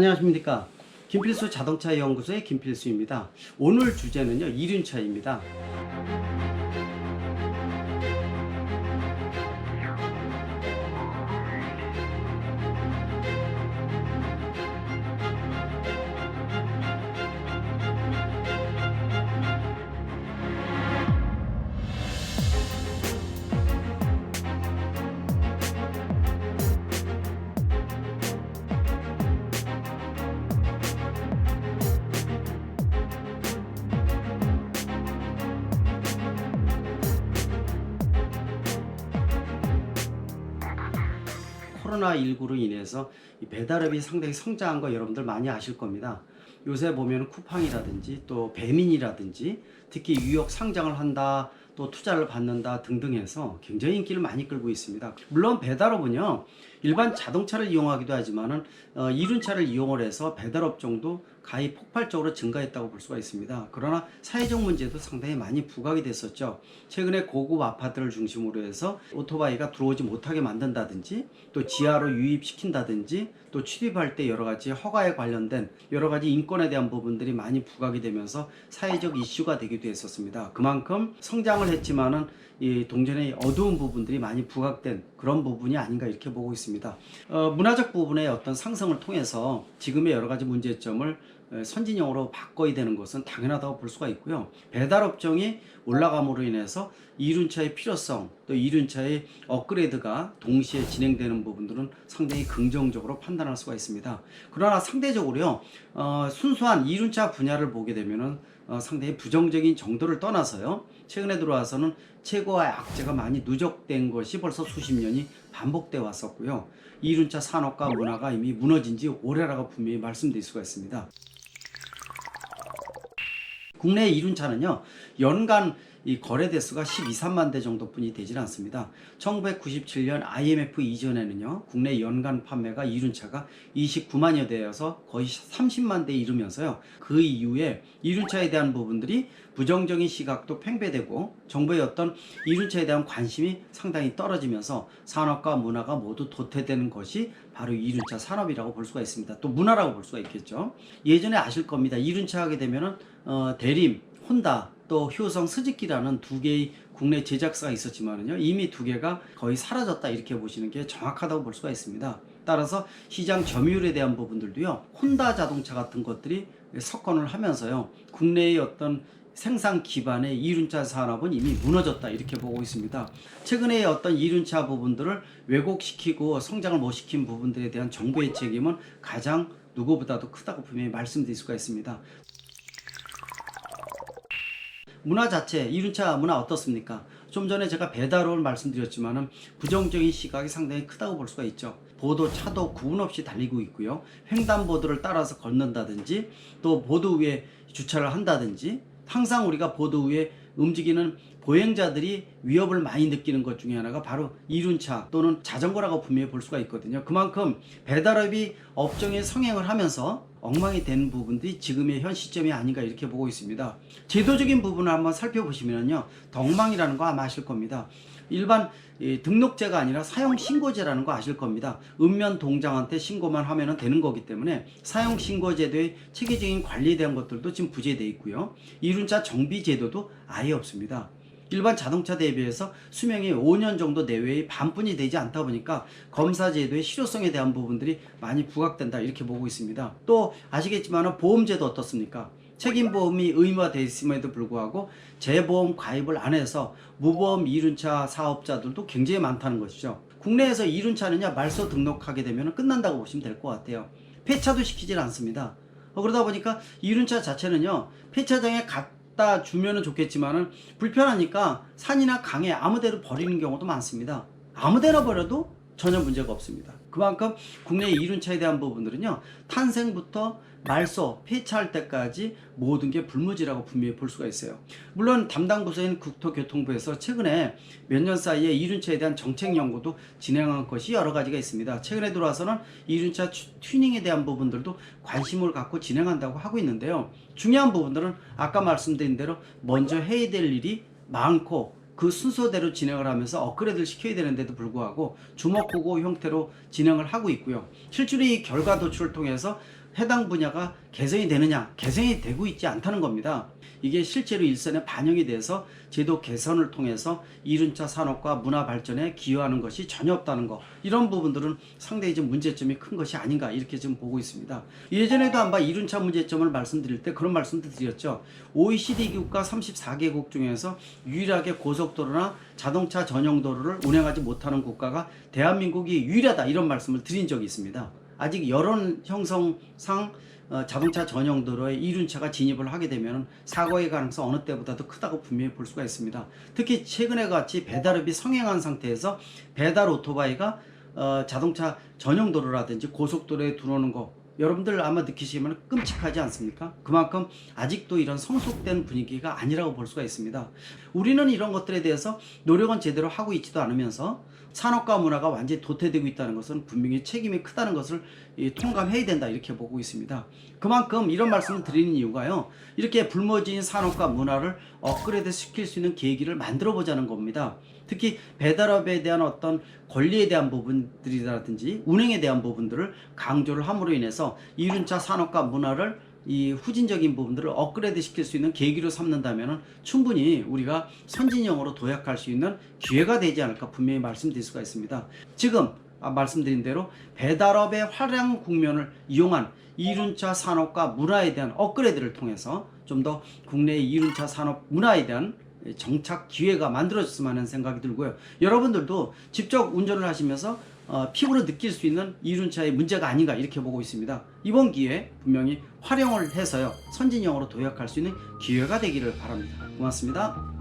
안녕하십니까. 김필수 자동차 연구소의 김필수입니다. 오늘 주제는요, 이륜차입니다. 코로나19로 인해서 이 배달업이 상당히 성장한 거 여러분들 많이 아실 겁니다. 요새 보면 쿠팡이라든지 또 배민이라든지 특히 유역 상장을 한다 또 투자를 받는다 등등 해서 굉장히 인기를 많이 끌고 있습니다. 물론 배달업은요 일반 자동차를 이용하기도 하지만은 어, 이륜차를 이용을 해서 배달업종도 가히 폭발적으로 증가했다고 볼 수가 있습니다. 그러나 사회적 문제도 상당히 많이 부각이 됐었죠. 최근에 고급 아파트를 중심으로 해서 오토바이가 들어오지 못하게 만든다든지 또 지하로 유입시킨다든지 또 출입할 때 여러 가지 허가에 관련된 여러 가지 인권에 대한 부분들이 많이 부각이 되면서 사회적 이슈가 되기도 했었습니다. 그만큼 성장을 했지만은 이 동전의 어두운 부분들이 많이 부각된 그런 부분이 아닌가 이렇게 보고 있습니다. 어, 문화적 부분의 어떤 상승을 통해서 지금의 여러 가지 문제점을 에, 선진형으로 바꿔야 되는 것은 당연하다고 볼 수가 있고요. 배달 업종이 올라감으로 인해서 이륜차의 필요성 또 이륜차의 업그레이드가 동시에 진행되는 부분들은 상당히 긍정적으로 판단할 수가 있습니다. 그러나 상대적으로요 어, 순수한 이륜차 분야를 보게 되면은 어, 상당히 부정적인 정도를 떠나서요 최근에 들어와서는 최고와 악재가 많이 누적된 것이 벌써 수십 년이 반복돼 왔었고요 이륜차 산업과 문화가 이미 무너진 지 오래라고 분명히 말씀드릴 수가 있습니다. 국내 이륜차는요 연간 이 거래 대수가 12, 3만 대 정도뿐이 되질 않습니다. 1997년 IMF 이전에는요 국내 연간 판매가 이륜차가 29만여 대여서 거의 30만 대에 이르면서요 그 이후에 이륜차에 대한 부분들이 부정적인 시각도 팽배되고 정부의 어떤 이륜차에 대한 관심이 상당히 떨어지면서 산업과 문화가 모두 도태되는 것이 바로 이륜차 산업이라고 볼 수가 있습니다. 또 문화라고 볼 수가 있겠죠. 예전에 아실 겁니다. 이륜차 하게 되면은 어, 대림, 혼다, 또 효성, 스즈키라는 두 개의 국내 제작사가 있었지만은요 이미 두 개가 거의 사라졌다 이렇게 보시는 게 정확하다고 볼 수가 있습니다. 따라서 시장 점유율에 대한 부분들도요 혼다 자동차 같은 것들이 석권을 하면서요 국내의 어떤 생산 기반의 이륜차 산업은 이미 무너졌다 이렇게 보고 있습니다. 최근에 어떤 이륜차 부분들을 왜곡시키고 성장을 못 시킨 부분들에 대한 정부의 책임은 가장 누구보다도 크다고 분명히 말씀드릴 수가 있습니다. 문화 자체, 이륜차 문화 어떻습니까? 좀 전에 제가 배달을 말씀드렸지만은 부정적인 시각이 상당히 크다고 볼 수가 있죠. 보도, 차도 구분 없이 달리고 있고요. 횡단보도를 따라서 걷는다든지 또 보도 위에 주차를 한다든지 항상 우리가 보도 위에 움직이는 보행자들이 위협을 많이 느끼는 것 중에 하나가 바로 이륜차 또는 자전거라고 분명히 볼 수가 있거든요. 그만큼 배달업이 업종에 성행을 하면서 엉망이 된 부분들이 지금의 현 시점이 아닌가 이렇게 보고 있습니다. 제도적인 부분을 한번 살펴보시면요. 덕망이라는 거 아마 아실 겁니다. 일반 이 등록제가 아니라 사용 신고제라는 거 아실 겁니다. 읍면 동장한테 신고만 하면 되는 거기 때문에 사용 신고 제도의 체계적인 관리에 대한 것들도 지금 부재되어 있고요. 이륜차 정비 제도도 아예 없습니다. 일반 자동차 대비해서 수명이 5년 정도 내외의 반뿐이 되지 않다 보니까 검사 제도의 실효성에 대한 부분들이 많이 부각된다 이렇게 보고 있습니다. 또 아시겠지만 보험 제도 어떻습니까? 책임보험이 의무화되어 있음에도 불구하고 재보험 가입을 안 해서 무보험 이륜차 사업자들도 굉장히 많다는 것이죠. 국내에서 이륜차는요 말소 등록하게 되면 끝난다고 보시면 될 것 같아요. 폐차도 시키질 않습니다. 어, 그러다 보니까 이륜차 자체는요 폐차장에 갖다 주면은 좋겠지만은 불편하니까 산이나 강에 아무데로 버리는 경우도 많습니다. 아무데나 버려도 전혀 문제가 없습니다. 그만큼 국내 이륜차에 대한 부분들은요 탄생부터 말소 폐차할 때까지 모든 게 불무지라고 분명히 볼 수가 있어요. 물론 담당 부서인 국토교통부에서 최근에 몇 년 사이에 이륜차에 대한 정책 연구도 진행한 것이 여러 가지가 있습니다. 최근에 들어와서는 이륜차 튜- 튜닝에 대한 부분들도 관심을 갖고 진행한다고 하고 있는데요. 중요한 부분들은 아까 말씀드린 대로 먼저 해야 될 일이 많고 그 순서대로 진행을 하면서 업그레이드를 시켜야 되는데도 불구하고 주먹구구 형태로 진행을 하고 있고요. 이 결과 도출을 통해서 해당 분야가 개선이 되느냐? 개선이 되고 있지 않다는 겁니다. 이게 실제로 일선에 반영이 돼서 제도 개선을 통해서 이륜차 산업과 문화 발전에 기여하는 것이 전혀 없다는 거 이런 부분들은 상당히 좀 문제점이 큰 것이 아닌가 이렇게 지금 보고 있습니다. 예전에도 한번 이륜차 문제점을 말씀드릴 때 그런 말씀도 드렸죠. OECD 국가 34개국 중에서 유일하게 고속도로나 자동차 전용 도로를 운행하지 못하는 국가가 대한민국이 유일하다 이런 말씀을 드린 적이 있습니다. 아직 여론 형성상 어, 자동차 전용 도로에 이륜차가 진입을 하게 되면 사고의 가능성 어느 때보다도 크다고 분명히 볼 수가 있습니다. 특히 최근에 같이 배달업이 성행한 상태에서 배달 오토바이가 어, 자동차 전용 도로라든지 고속도로에 들어오는 거 여러분들 아마 느끼시면 끔찍하지 않습니까? 그만큼 아직도 이런 성숙된 분위기가 아니라고 볼 수가 있습니다. 우리는 이런 것들에 대해서 노력은 제대로 하고 있지도 않으면서 산업과 문화가 완전히 도태되고 있다는 것은 분명히 책임이 크다는 것을 이, 통감해야 된다 이렇게 보고 있습니다. 그만큼 이런 말씀을 드리는 이유가요. 이렇게 불모지인 산업과 문화를 업그레이드 시킬 수 있는 계기를 만들어 보자는 겁니다. 특히 배달업에 대한 어떤 권리에 대한 부분들이라든지 운행에 대한 부분들을 강조를 함으로 인해서 이륜차 산업과 문화를 이 후진적인 부분들을 업그레이드 시킬 수 있는 계기로 삼는다면 충분히 우리가 선진형으로 도약할 수 있는 기회가 되지 않을까 분명히 말씀드릴 수가 있습니다. 지금 아, 말씀드린 대로 배달업의 화려한 국면을 이용한 이륜차 산업과 문화에 대한 업그레이드를 통해서 좀 더 국내의 이륜차 산업 문화에 대한 정착 기회가 만들어졌으면 하는 생각이 들고요. 여러분들도 직접 운전을 하시면서 어, 피부로 느낄 수 있는 이륜차의 문제가 아닌가 이렇게 보고 있습니다. 이번 기회에 분명히 활용을 해서요 선진형으로 도약할 수 있는 기회가 되기를 바랍니다. 고맙습니다.